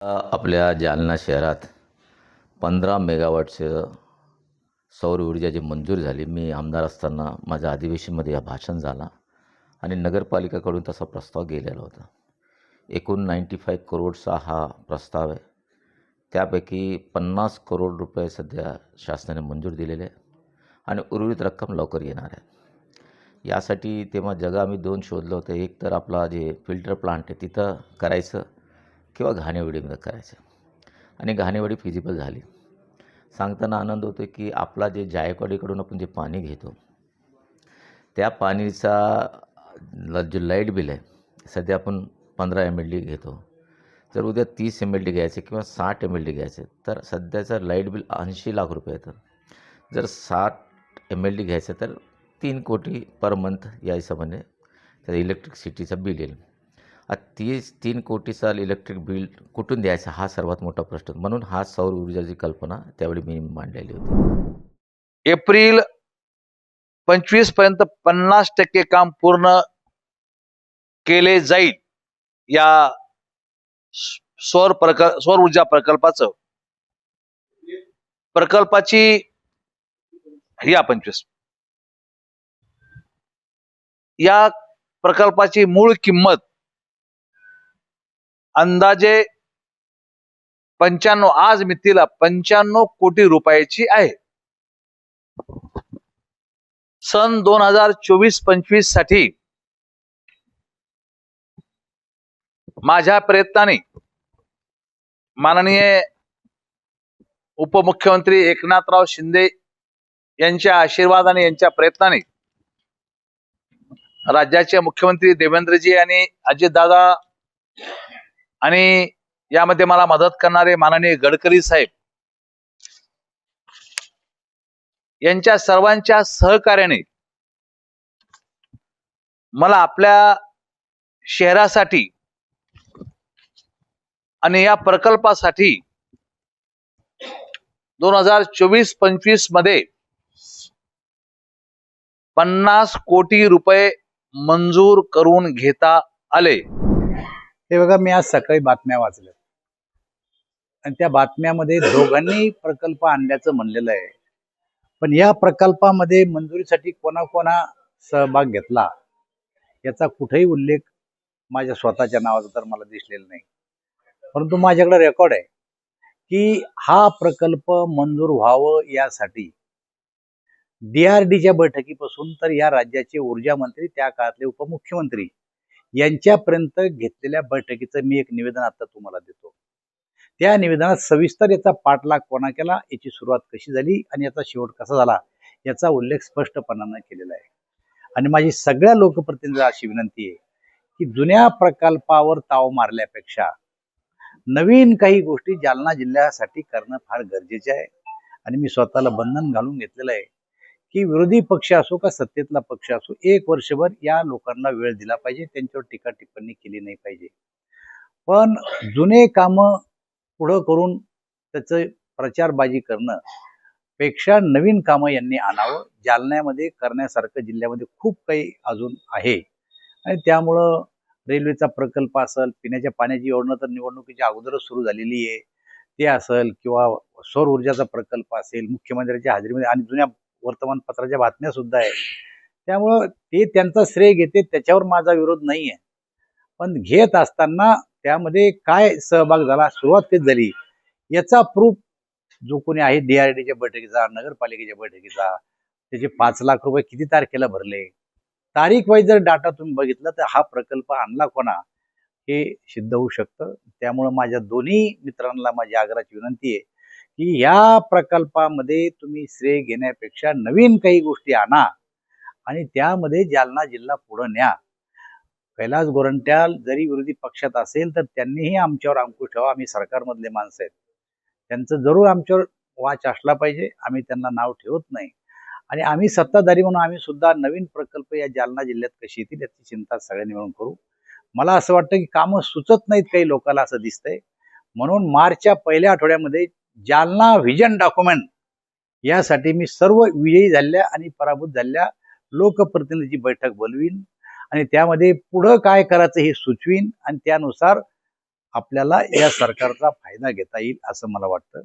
आपल्या जालना शहरात पंधरा मेगावॉटचं सौर ऊर्जा जी मंजूर झाली मी आमदार असताना माझ्या अधिवेशनमध्ये या भाषण झाला आणि नगरपालिकाकडून तसा प्रस्ताव गेलेला होता. एकूण नाईंटी फाईव्ह करोडचा हा प्रस्ताव आहे. त्यापैकी पन्नास करोड रुपये सध्या शासनाने मंजूर दिलेले आहे आणि उर्वरित रक्कम लवकर येणार आहे. यासाठी तेव्हा जगा आम्ही दोन शोधलं होतं. एक तर आपला जे फिल्टर प्लांट आहे तिथं करायचं किंवा घाणेवडीमध्ये करायचं. आणि घाणेवडी फिजिबल झाली. सांगताना आनंद होतो की आपला जे जायकवाडीकडून आपण जे पाणी घेतो त्या पाणीचा जे लाइट बिल आहे सध्या आपण पंधरा एम एल डी घेतो. जर उद्या तीस एम एल डी घ्यायचे किंवा साठ एम एल डी घ्यायचे तर सध्याचं लाइट बिल ऐंशी लाख रुपये येतं. जर साठ एम एल डी घ्यायचं तर तीन कोटी पर मंथ या हिशोबाने त्या इलेक्ट्रिसिटीचं बिल येईल. आता तीस तीन कोटीचा इलेक्ट्रिक बिल कुठून द्यायचा हा सर्वात मोठा प्रश्न. म्हणून हा सौर ऊर्जाची कल्पना त्यावेळी मी मांडलेली होती. एप्रिल पंचवीसपर्यंत पन्नास टक्के काम पूर्ण केले जाईल या सौर प्रकल्प सौर ऊर्जा प्रकल्पाचं. प्रकल्पाची या पंचवीस. या प्रकल्पाची मूळ किंमत अंदाजे पंच्याण्णव आज मितीला पंच्याण्णव कोटी रुपयाची आहे. सन दोन हजार चोवीस पंचवीससाठी माझ्या प्रयत्नाने माननीय उपमुख्यमंत्री एकनाथराव शिंदे यांच्या आशीर्वादाने यांच्या प्रयत्नाने राज्याचे मुख्यमंत्री देवेंद्रजी आणि अजितदादा आणि यामध्ये मला मदत करणारे माननीय गडकरी साहेब यांच्या सर्वांच्या सहकार्याने मला आपल्या शहरासाठी आणि या प्रकल्पासाठी दोन हजार चोवीस पंचवीसमध्ये पन्नास कोटी रुपये मंजूर करून घेता आले. हे बघा मी आज सकाळी बातम्या वाचल्या. आणि त्या बातम्यामध्ये दोघांनी प्रकल्प आणल्याचं म्हणलेलं आहे. पण या प्रकल्पामध्ये मंजुरीसाठी कोणाकोणा सहभाग घेतला याचा कुठेही उल्लेख माझ्या स्वतःच्या नावाचा तर मला दिसलेला नाही. परंतु माझ्याकडे रेकॉर्ड आहे की हा प्रकल्प मंजूर व्हावं यासाठी डी आर डीच्या बैठकीपासून तर या राज्याचे ऊर्जा मंत्री त्या काळातले उपमुख्यमंत्री यांच्यापर्यंत घेतलेल्या बैठकीचं मी एक निवेदन आता तुम्हाला देतो. त्या निवेदनात सविस्तर याचा पाठलाग कोणा केला याची सुरुवात कशी झाली आणि याचा शेवट कसा झाला याचा उल्लेख स्पष्टपणानं केलेला आहे. आणि माझी सगळ्या लोकप्रतिनिधी अशी विनंती आहे की जुन्या प्रकल्पावर ताव मारल्यापेक्षा नवीन काही गोष्टी जालना जिल्ह्यासाठी करणं फार गरजेचे आहे. आणि मी स्वतःला बंधन घालून घेतलेलं आहे. की विरोधी पक्ष असो का सत्तेतला पक्ष असो एक वर्षभर या लोकांना वेळ दिला पाहिजे. त्यांच्यावर टीका टिप्पणी केली नाही पाहिजे. पण जुने कामं पुढं करून त्याचं प्रचारबाजी करणं पेक्षा नवीन कामं यांनी आणावं. जालन्यामध्ये करण्यासारखं जिल्ह्यामध्ये खूप काही अजून आहे. आणि त्यामुळं रेल्वेचा प्रकल्प असेल पिण्याच्या पाण्याची योजना तर निवडणुकीच्या अगोदरच सुरू झालेली आहे. ते असेल किंवा सौर ऊर्जाचा प्रकल्प असेल मुख्यमंत्र्यांच्या हाजरीमध्ये आणि जुन्या वर्तमानपत्राच्या बातम्या सुद्धा आहे त्यामुळं ते त्यांचा श्रेय घेते त्याच्यावर माझा विरोध नाही आहे पण घेत असताना त्यामध्ये काय सहभाग झाला सुरुवात तेच झाली. याचा प्रूफ जो कोणी आहे डीआरडीच्या बैठकीचा नगरपालिकेच्या बैठकीचा त्याचे पाच लाख रुपये किती तारखेला भरले? तारीख वाईज जर डाटा तुम्ही बघितला तर हा प्रकल्प आणला कोणा? हे सिद्ध होऊ शकतं. त्यामुळं माझ्या दोन्ही मित्रांना माझी आग्रहाची विनंती आहे की या प्रकल्पामध्ये तुम्ही श्रेय घेण्यापेक्षा नवीन काही गोष्टी आणा आणि त्यामध्ये जालना जिल्हा पुढं न्या. कैलास गोरंट्याल जरी विरोधी पक्षात असेल तर त्यांनीही आमच्यावर अंकुश ठेवा. आम्ही सरकारमधले माणसं आहेत. त्यांचं जरूर आमच्यावर वाच असला पाहिजे. आम्ही त्यांना नाव ठेवत नाही. आणि आम्ही सत्ताधारी म्हणून आम्ही सुद्धा नवीन प्रकल्प या जालना जिल्ह्यात कशी येतील याची चिंता सगळ्यांनी मिळून करू. मला असं वाटतं की कामं सुचत नाहीत काही लोकांना असं दिसतंय. म्हणून मार्चच्या पहिल्या आठवड्यामध्ये जालना व्हिजन डॉक्युमेंट यासाठी मी सर्व विजयी झालेल्या आणि पराभूत झालेल्या लोकप्रतिनिधीची बैठक बोलवीन आणि त्यामध्ये पुढं काय करायचं हे सुचवीन आणि त्यानुसार आपल्याला या सरकारचा फायदा घेता येईल असं मला वाटतं.